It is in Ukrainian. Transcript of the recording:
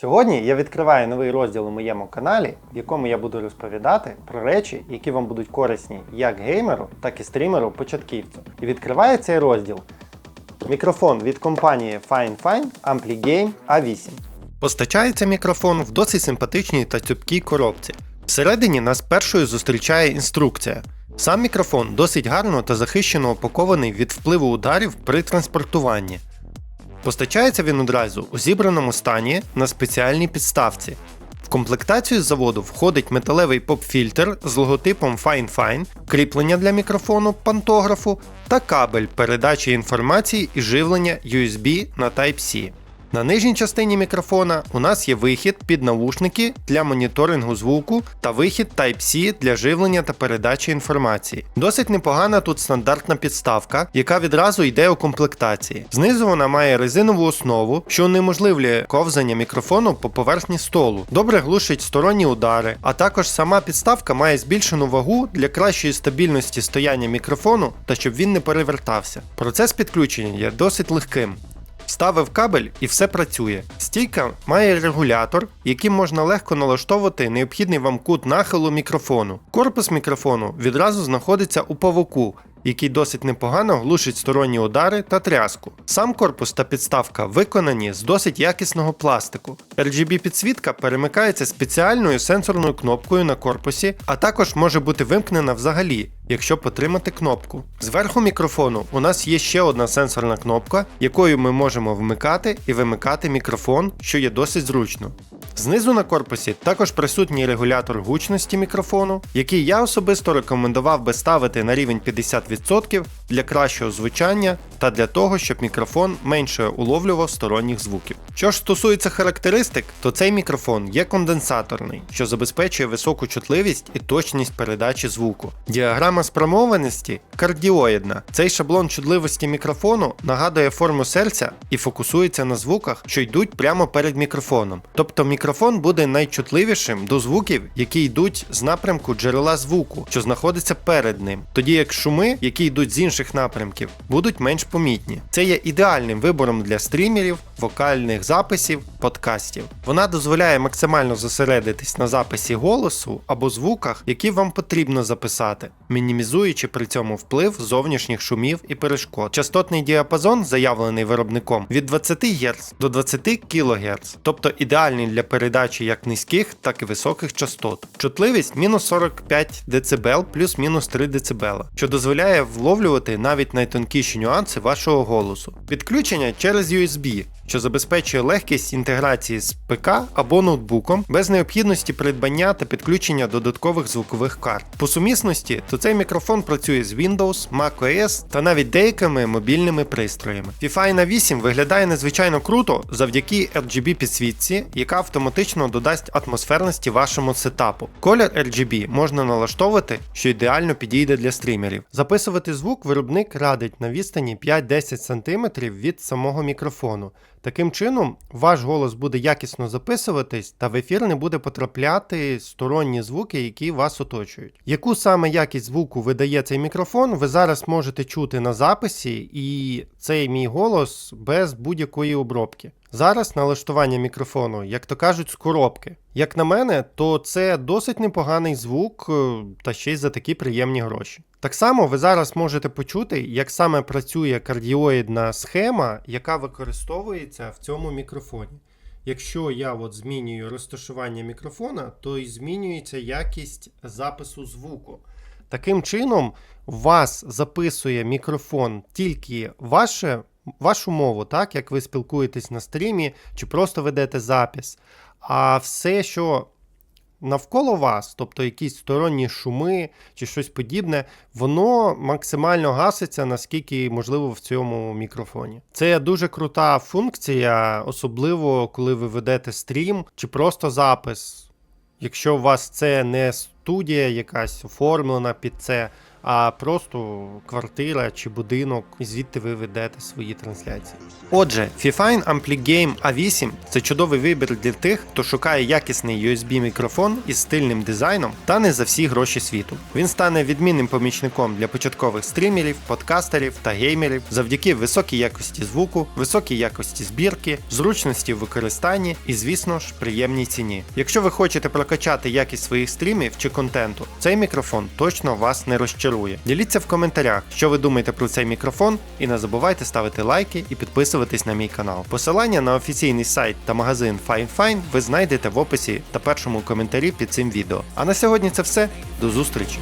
Сьогодні я відкриваю новий розділ у моєму каналі, в якому я буду розповідати про речі, які вам будуть корисні як геймеру, так і стрімеру початківцю. І відкриває цей розділ мікрофон від компанії FineFine AmpliGame A8. Постачається мікрофон в досить симпатичній та цупкій коробці. Всередині нас першою зустрічає інструкція. Сам мікрофон досить гарно та захищено опакований від впливу ударів при транспортуванні. Постачається він одразу у зібраному стані на спеціальній підставці. В комплектацію з заводу входить металевий поп-фільтр з логотипом FineFine, кріплення для мікрофону пантографу та кабель передачі інформації і живлення USB на Type-C. На нижній частині мікрофона у нас є вихід під навушники для моніторингу звуку та вихід Type-C для живлення та передачі інформації. Досить непогана тут стандартна підставка, яка відразу йде у комплектації. Знизу вона має резинову основу, що унеможливлює ковзання мікрофону по поверхні столу. Добре глушить сторонні удари, а також сама підставка має збільшену вагу для кращої стабільності стояння мікрофону та щоб він не перевертався. Процес підключення є досить легким. Вставив кабель і все працює. Стійка має регулятор, яким можна легко налаштовувати необхідний вам кут нахилу мікрофону. Корпус мікрофону відразу знаходиться у павуку, який досить непогано глушить сторонні удари та тряску. Сам корпус та підставка виконані з досить якісного пластику. RGB підсвітка перемикається спеціальною сенсорною кнопкою на корпусі, а також може бути вимкнена взагалі, якщо потримати кнопку. Зверху мікрофону у нас є ще одна сенсорна кнопка, якою ми можемо вмикати і вимикати мікрофон, що є досить зручно. Знизу на корпусі також присутній регулятор гучності мікрофону, який я особисто рекомендував би ставити на рівень 50% для кращого звучання та для того, щоб мікрофон менше уловлював сторонніх звуків. Що ж стосується характеристик, то цей мікрофон є конденсаторний, що забезпечує високу чутливість і точність передачі звуку. Діаграма спрямованості кардіоїдна. Цей шаблон чутливості мікрофону нагадує форму серця і фокусується на звуках, що йдуть прямо перед мікрофоном. Тобто мікрофон буде найчутливішим до звуків, які йдуть з напрямку джерела звуку, що знаходиться перед ним, тоді як шуми, які йдуть з інших напрямків, будуть менш помітні. Це є ідеальним вибором для стрімерів, вокальних записів, подкастів. Вона дозволяє максимально зосередитись на записі голосу або звуках, які вам потрібно записати, мінімізуючи при цьому вплив зовнішніх шумів і перешкод. Частотний діапазон, заявлений виробником, від 20 Гц до 20 кГц, тобто ідеальний для передачі як низьких, так і високих частот. Чутливість мінус 45 дБ плюс-мінус 3 дБ, що дозволяє вловлювати навіть найтонкіші нюанси вашого голосу. Підключення через USB, що забезпечує легкість інтеграції з ПК або ноутбуком без необхідності придбання та підключення додаткових звукових карт. По сумісності, то цей мікрофон працює з Windows, macOS та навіть деякими мобільними пристроями. FIFA на 8 виглядає надзвичайно круто завдяки RGB підсвітці, яка автоматично додасть атмосферності вашому сетапу. Колір RGB можна налаштовувати, що ідеально підійде для стрімерів. Записувати звук виробник радить на відстані 5-10 см від самого мікрофону. Таким чином, ваш голос буде якісно записуватись, та в ефір не буде потрапляти сторонні звуки, які вас оточують. Яку саме якість звуку видає цей мікрофон, ви зараз можете чути на записі, і цей мій голос без будь-якої обробки. Зараз налаштування мікрофону, як то кажуть, з коробки. Як на мене, то це досить непоганий звук, е, та ще й за такі приємні гроші. Так само ви зараз можете почути, як саме працює кардіоїдна схема, яка використовується в цьому мікрофоні. Якщо я от змінюю розташування мікрофона, то і змінюється якість запису звуку. Таким чином, вас записує мікрофон тільки ваше, вашу мову, так як ви спілкуєтесь на стрімі, чи просто ведете запис. А все, що навколо вас, тобто якісь сторонні шуми чи щось подібне, воно максимально гаситься, наскільки можливо в цьому мікрофоні. Це дуже крута функція, особливо коли ви ведете стрім чи просто запис. Якщо у вас це не студія якась оформлена під це, а просто квартира чи будинок, і звідти ви ведете свої трансляції. Отже, Fifine AmpliGame A8 це чудовий вибір для тих, хто шукає якісний USB мікрофон із стильним дизайном та не за всі гроші світу. Він стане відмінним помічником для початкових стрімерів, подкастерів та геймерів завдяки високій якості звуку, високій якості збірки, зручності в використанні і, звісно ж, приємній ціні. Якщо ви хочете прокачати якість своїх стрімів чи контенту, цей мікрофон точно вас не розчарує. Діліться в коментарях, що ви думаєте про цей мікрофон, і не забувайте ставити лайки і підписуватись на мій канал. Посилання на офіційний сайт та магазин FineFine ви знайдете в описі та першому коментарі під цим відео. А на сьогодні це все. До зустрічі!